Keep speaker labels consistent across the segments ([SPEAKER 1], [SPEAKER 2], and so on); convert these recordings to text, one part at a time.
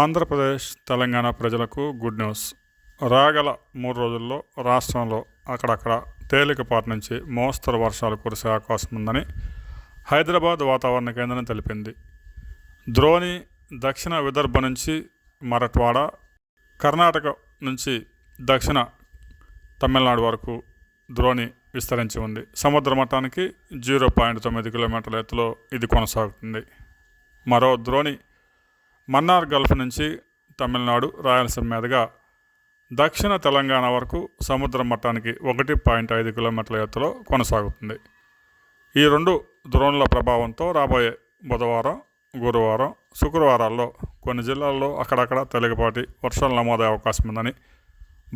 [SPEAKER 1] ఆంధ్రప్రదేశ్ తెలంగాణ ప్రజలకు good news రాగల మూడు రోజుల్లో రాష్ట్రంలో అక్కడక్కడ తేలికపాటి నుంచి మోస్తరు వర్షాలు కురిసే అవకాశం ఉందని హైదరాబాద్ వాతావరణ కేంద్రం తెలిపింది ద్రోణి దక్షిణ విదర్భ నుంచి మరట్వాడ కర్ణాటక నుంచి దక్షిణ తమిళనాడు వరకు ద్రోణి విస్తరించి ఉంది సముద్ర మట్టానికి జీరో పాయింట్ తొమ్మిది కిలోమీటర్ల ఎత్తులో ఇది కొనసాగుతుంది మరో ద్రోణి మన్నార్ గల్ఫ్ నుంచి తమిళనాడు రాయలసీమ మీదుగా దక్షిణ తెలంగాణ వరకు సముద్ర మట్టానికి ఒకటి పాయింట్ ఐదు కిలోమీటర్ల ఎత్తులో కొనసాగుతుంది ఈ రెండు ద్రోణుల ప్రభావంతో రాబోయే బుధవారం గురువారం శుక్రవారాల్లో కొన్ని జిల్లాల్లో అక్కడక్కడ తెలుగుపాటి వర్షాలు నమోదయ్యే అవకాశం ఉందని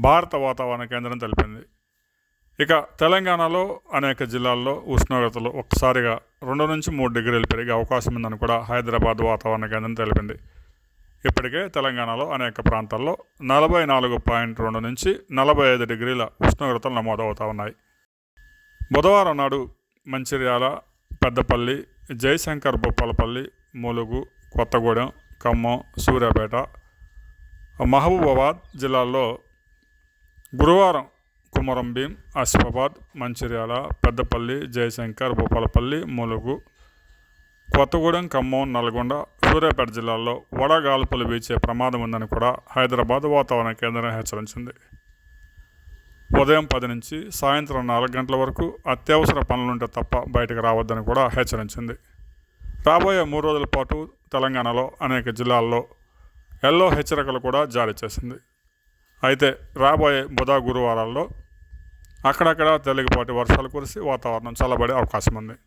[SPEAKER 1] భారత వాతావరణ కేంద్రం తెలిపింది ఇక తెలంగాణలో అనేక జిల్లాల్లో ఉష్ణోగ్రతలు ఒక్కసారిగా రెండు నుంచి మూడు డిగ్రీలు పెరిగే అవకాశం ఉందని కూడా హైదరాబాద్ వాతావరణ కేంద్రం తెలిపింది ఇప్పటికే తెలంగాణలో అనేక ప్రాంతాల్లో నలభై నాలుగు పాయింట్ రెండు నుంచి నలభై ఐదు డిగ్రీల ఉష్ణోగ్రతలు నమోదవుతూ ఉన్నాయి బుధవారం నాడు మంచిర్యాల పెద్దపల్లి జయశంకర్ బొప్పలపల్లి ములుగు కొత్తగూడెం ఖమ్మం సూర్యాపేట మహబూబాబాద్ జిల్లాల్లో గురువారం కుమరం భీం ఆసిఫాబాద్ మంచిర్యాల పెద్దపల్లి జయశంకర్ బొప్పలపల్లి ములుగు కొత్తగూడెం ఖమ్మం నల్గొండ సూర్యాపేట జిల్లాలో వడగాల్పులు వీచే ప్రమాదం ఉందని కూడా హైదరాబాద్ వాతావరణ కేంద్రం హెచ్చరించింది ఉదయం పది నుంచి సాయంత్రం నాలుగు గంటల వరకు అత్యవసర పనులుంటే తప్ప బయటకు రావద్దని కూడా హెచ్చరించింది రాబోయే మూడు రోజుల పాటు తెలంగాణలో అనేక జిల్లాల్లో ఎల్లో హెచ్చరికలు కూడా జారీ చేసింది అయితే రాబోయే బుధ గురువారాల్లో అక్కడక్కడ తేలికపాటి వర్షాలు కురిసి వాతావరణం చల్లబడే అవకాశం ఉంది